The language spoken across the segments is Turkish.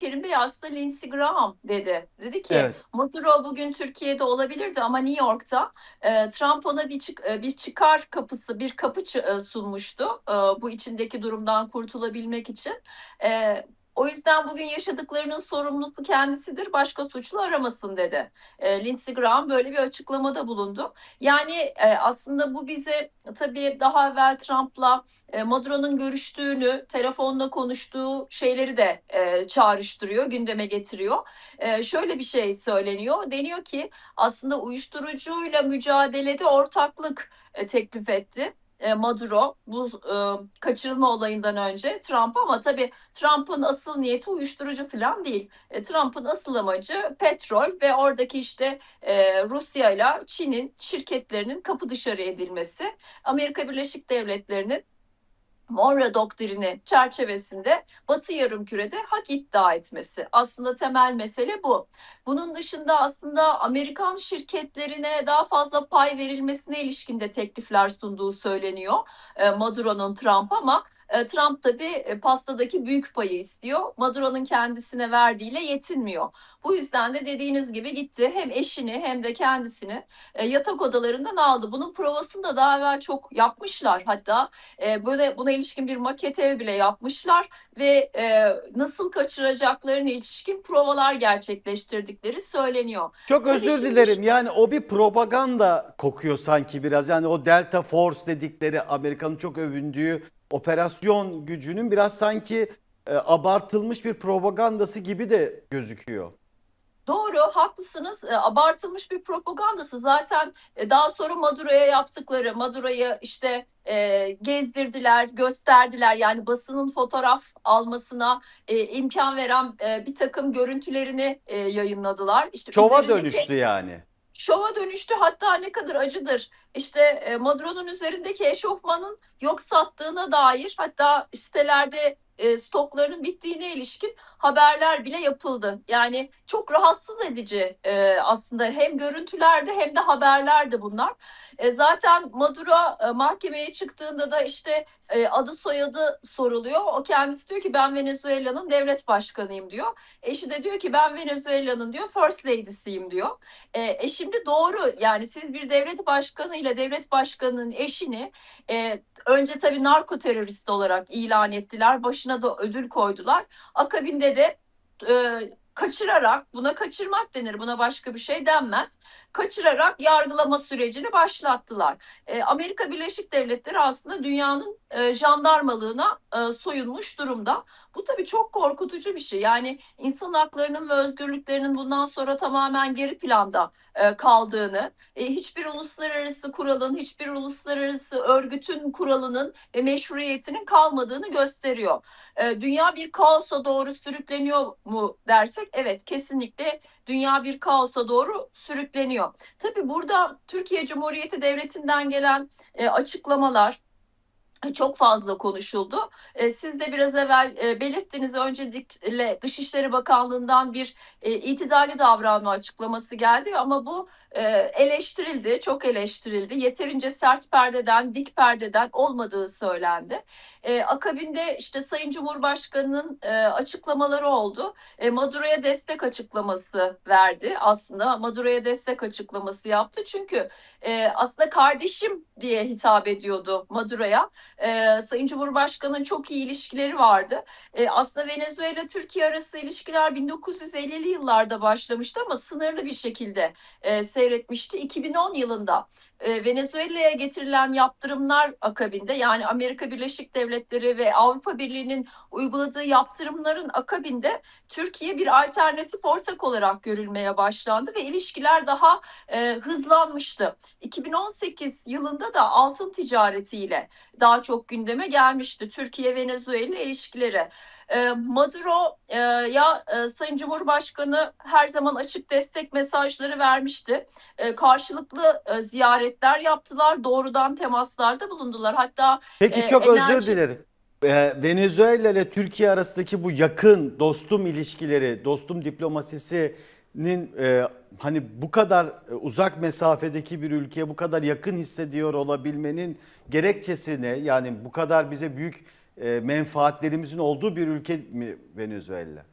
Kerim Bey aslında Lindsey Graham dedi. Dedi ki Evet. Maduro bugün Türkiye'de olabilirdi ama New York'ta e, Trump ona bir, çık- e, bir çıkar kapısı, bir kapı e, sunmuştu. E, bu içindeki durumdan kurtulabilmek için. E, o yüzden bugün yaşadıklarının sorumlusu kendisidir, başka suçlu aramasın dedi. E, Lindsey Graham böyle bir açıklamada bulundu. Yani e, aslında bu bize tabii daha evvel Trump'la e, Maduro'nun görüştüğünü, telefonla konuştuğu şeyleri de e, çağrıştırıyor, gündeme getiriyor. E, şöyle bir şey söyleniyor. Deniyor ki aslında uyuşturucuyla mücadelede ortaklık e, teklif etti. E, Maduro bu e, kaçırılma olayından önce Trump ama tabii Trump'ın asıl niyeti uyuşturucu falan değil. E, Trump'ın asıl amacı petrol ve oradaki işte e, Rusya ile Çin'in şirketlerinin kapı dışarı edilmesi. Amerika Birleşik Devletleri'nin Monroe doktrini çerçevesinde Batı yarımkürede hak iddia etmesi. Aslında temel mesele bu. Bunun dışında aslında Amerikan şirketlerine daha fazla pay verilmesine ilişkin de teklifler sunduğu söyleniyor e, Maduro'nun Trump ama e, Trump tabii e, pastadaki büyük payı istiyor. Maduro'nun kendisine verdiğiyle yetinmiyor. Bu yüzden de dediğiniz gibi gitti hem eşini hem de kendisini e, yatak odalarından aldı. Bunun provasını da daha evvel çok yapmışlar. Hatta e, böyle buna ilişkin bir maket ev bile yapmışlar ve e, nasıl kaçıracaklarına ilişkin provalar gerçekleştirdikleri söyleniyor. Çok Tabii özür şimdi- dilerim. Yani o bir propaganda kokuyor sanki biraz. Yani o Delta Force dedikleri Amerika'nın çok övündüğü operasyon gücünün biraz sanki e, abartılmış bir propagandası gibi de gözüküyor. Doğru, haklısınız. E, abartılmış bir propagandası. Zaten e, daha sonra Maduro'ya yaptıkları, Maduro'yu işte e, gezdirdiler, gösterdiler. Yani basının fotoğraf almasına e, imkan veren e, bir takım görüntülerini e, yayınladılar. İşte Şova üzerindeki- dönüştü yani. Şova dönüştü hatta ne kadar acıdır. İşte e, Maduro'nun üzerindeki eşofmanın yok sattığına dair hatta sitelerde e, stoklarının bittiğine ilişkin haberler bile yapıldı. Yani çok rahatsız edici e, aslında hem görüntülerde hem de haberlerde bunlar. E, zaten Maduro e, mahkemeye çıktığında da işte e, adı soyadı soruluyor. O kendisi diyor ki ben Venezuela'nın devlet başkanıyım diyor. Eşi de diyor ki ben Venezuela'nın diyor first lady'siyim diyor. E, e şimdi doğru yani siz bir devlet başkanı ile devlet başkanının eşini e, önce tabii narko terörist olarak ilan ettiler. Başına da ödül koydular. Akabinde de e, kaçırarak buna kaçırmak denir. Buna başka bir şey denmez. Kaçırarak yargılama sürecini başlattılar. E, Amerika Birleşik Devletleri aslında dünyanın e, jandarmalığına e, soyunmuş durumda. Bu tabii çok korkutucu bir şey. Yani insan haklarının ve özgürlüklerinin bundan sonra tamamen geri planda e, kaldığını, e, hiçbir uluslararası kuralın, hiçbir uluslararası örgütün kuralının ve meşruiyetinin kalmadığını gösteriyor. E, dünya bir kaosa doğru sürükleniyor mu dersek evet kesinlikle dünya bir kaosa doğru sürükleniyor. Tabii burada Türkiye Cumhuriyeti Devleti'nden gelen e, açıklamalar çok fazla konuşuldu. E, Siz de biraz evvel e, belirttiniz öncelikle Dışişleri Bakanlığı'ndan bir e, itidali davranma açıklaması geldi ama bu e, eleştirildi, çok eleştirildi. Yeterince sert perdeden, dik perdeden olmadığı söylendi. E, akabinde işte Sayın Cumhurbaşkanı'nın e, açıklamaları oldu. E, Maduro'ya destek açıklaması verdi aslında. Maduro'ya destek açıklaması yaptı. Çünkü e, aslında kardeşim diye hitap ediyordu Maduro'ya. E, Sayın Cumhurbaşkanı'nın çok iyi ilişkileri vardı. E, aslında Venezuela Türkiye arası ilişkiler 1950'li yıllarda başlamıştı ama sınırlı bir şekilde e, seyretmişti. 2010 yılında e, Venezuela'ya getirilen yaptırımlar akabinde yani Amerika Birleşik Devletleri ve Avrupa Birliği'nin uyguladığı yaptırımların akabinde Türkiye bir alternatif ortak olarak görülmeye başlandı ve ilişkiler daha e, hızlanmıştı. 2018 yılında da altın ticaretiyle daha çok gündeme gelmişti Türkiye Venezuela ilişkileri. E, Maduro e, ya Sayın Cumhurbaşkanı her zaman açık destek mesajları vermişti. Karşılıklı e, ziyaretler yaptılar, doğrudan temaslarda bulundular. Hatta Peki e, çok enerji- özür dilerim. Ee, Venezuela ile Türkiye arasındaki bu yakın dostum ilişkileri, dostum diplomasisinin e, hani bu kadar e, uzak mesafedeki bir ülkeye bu kadar yakın hissediyor olabilmenin gerekçesi ne? Yani bu kadar bize büyük e, menfaatlerimizin olduğu bir ülke mi Venezuela?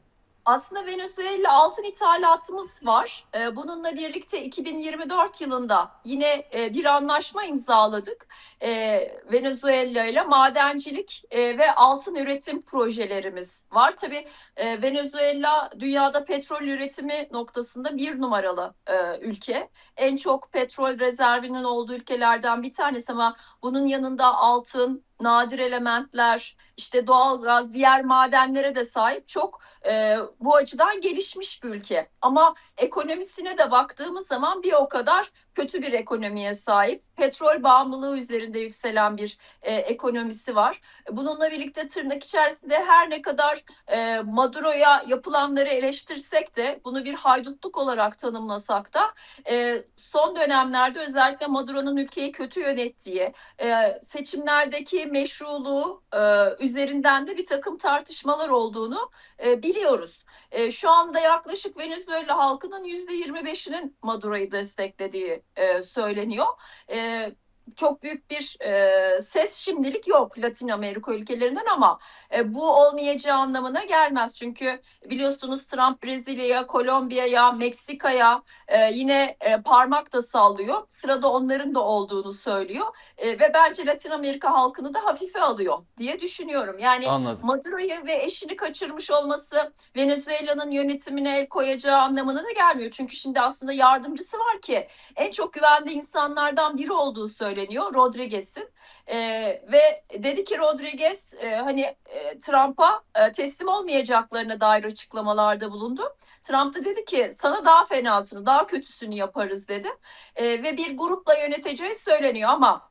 Aslında Venezuela altın ithalatımız var. Ee, Bununla birlikte 2024 yılında yine e, bir anlaşma imzaladık. Ee, Venezuela ile madencilik e, ve altın üretim projelerimiz var. Tabii e, Venezuela dünyada petrol üretimi noktasında bir numaralı ülke. En çok petrol rezervinin olduğu ülkelerden bir tanesi ama bunun yanında altın, nadir elementler, işte doğalgaz, diğer madenlere de sahip çok e, bu açıdan gelişmiş bir ülke. Ama ekonomisine de baktığımız zaman bir o kadar kötü bir ekonomiye sahip. Petrol bağımlılığı üzerinde yükselen bir e, ekonomisi var. Bununla birlikte tırnak içerisinde her ne kadar e, Maduro'ya yapılanları eleştirsek de bunu bir haydutluk olarak tanımlasak da e, son dönemlerde özellikle Maduro'nun ülkeyi kötü yönettiği, e, seçimlerdeki meşruluğu e, üzerinden de bir takım tartışmalar olduğunu e, biliyoruz. E, şu anda yaklaşık Venezuela halkının %25'inin Maduro'yu desteklediği e, söyleniyor. E, çok büyük bir e, ses şimdilik yok Latin Amerika ülkelerinden ama e, bu olmayacağı anlamına gelmez. Çünkü biliyorsunuz Trump Brezilya'ya, Kolombiya'ya, Meksika'ya e, yine e, parmak da sallıyor. Sırada onların da olduğunu söylüyor E, ve bence Latin Amerika halkını da hafife alıyor diye düşünüyorum. Yani Anladım. Maduro'yu ve eşini kaçırmış olması Venezuela'nın yönetimine el koyacağı anlamına da gelmiyor. Çünkü şimdi aslında yardımcısı var ki en çok güvendiği insanlardan biri olduğu söyleniyor Rodriguez'in. Ee, ve dedi ki Rodriguez e, hani e, Trump'a e, teslim olmayacaklarına dair açıklamalarda bulundu. Trump da dedi ki sana daha fenasını, daha kötüsünü yaparız dedi. E, ve bir grupla yöneteceği söyleniyor ama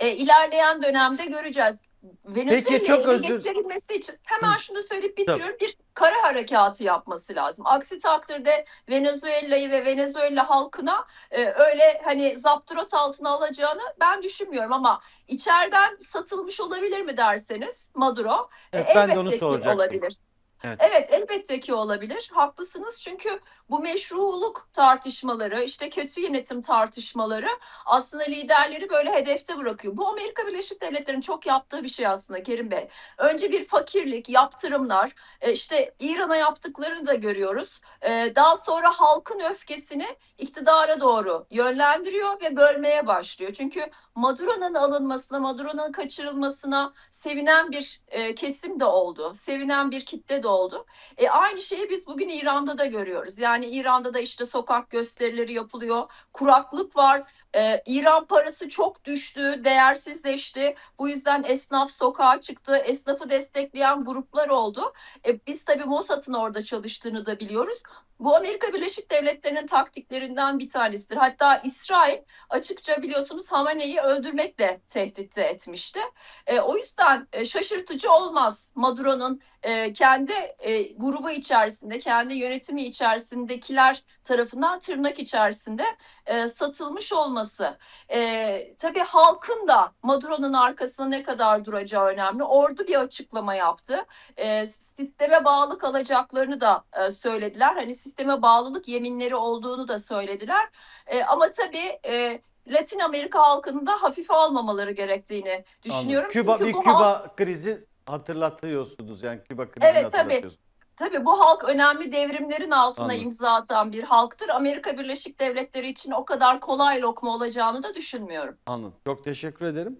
e, ilerleyen dönemde göreceğiz. Venezuela'ya çok ele özür- geçirebilmesi için hemen şunu söyleyip bitiriyorum. Bir kara harekatı yapması lazım. Aksi takdirde Venezuela'yı ve Venezuela halkına e, öyle hani zapturat altına alacağını ben düşünmüyorum ama içeriden satılmış olabilir mi derseniz Maduro? Evet, E, ben de onu elbette ki soracaktım. olabilir. Evet. Evet. elbette ki olabilir. Haklısınız çünkü bu meşruluk tartışmaları, işte kötü yönetim tartışmaları aslında liderleri böyle hedefte bırakıyor. Bu Amerika Birleşik Devletleri'nin çok yaptığı bir şey aslında Kerim Bey. Önce bir fakirlik, yaptırımlar, e, işte İran'a yaptıklarını da görüyoruz. E, Daha sonra halkın öfkesini iktidara doğru yönlendiriyor ve bölmeye başlıyor. Çünkü Maduro'nun alınmasına, Maduro'nun kaçırılmasına sevinen bir e, kesim de oldu. Sevinen bir kitle de oldu. E, aynı şeyi biz bugün İran'da da görüyoruz. Yani İran'da da işte sokak gösterileri yapılıyor. Kuraklık var. E, İran parası çok düştü, değersizleşti. Bu yüzden esnaf sokağa çıktı. Esnafı destekleyen gruplar oldu. E, biz tabii Mossad'ın orada çalıştığını da biliyoruz. Bu Amerika Birleşik Devletleri'nin taktiklerinden bir tanesidir. Hatta İsrail açıkça biliyorsunuz Hamane'yi öldürmekle tehdit etmişti. E, o yüzden e, şaşırtıcı olmaz Maduro'nun e, kendi e, grubu içerisinde, kendi yönetimi içerisindekiler tarafından tırnak içerisinde e, satılmış olması. E, tabii halkın da Maduro'nun arkasında ne kadar duracağı önemli. Ordu bir açıklama yaptı. E, sisteme bağlı kalacaklarını da e, söylediler. Hani sisteme bağlılık yeminleri olduğunu da söylediler. E, ama tabii e, Latin Amerika halkının da hafife almamaları gerektiğini düşünüyorum. Anladım. Küba Çünkü bir Küba halk, krizi hatırlatıyorsunuz yani Küba krizini Evet, tabii. hatırlatıyorsunuz. tabii bu halk önemli devrimlerin altına Anladım. imza atan bir halktır. Amerika Birleşik Devletleri için o kadar kolay lokma olacağını da düşünmüyorum. Anladım. Çok teşekkür ederim.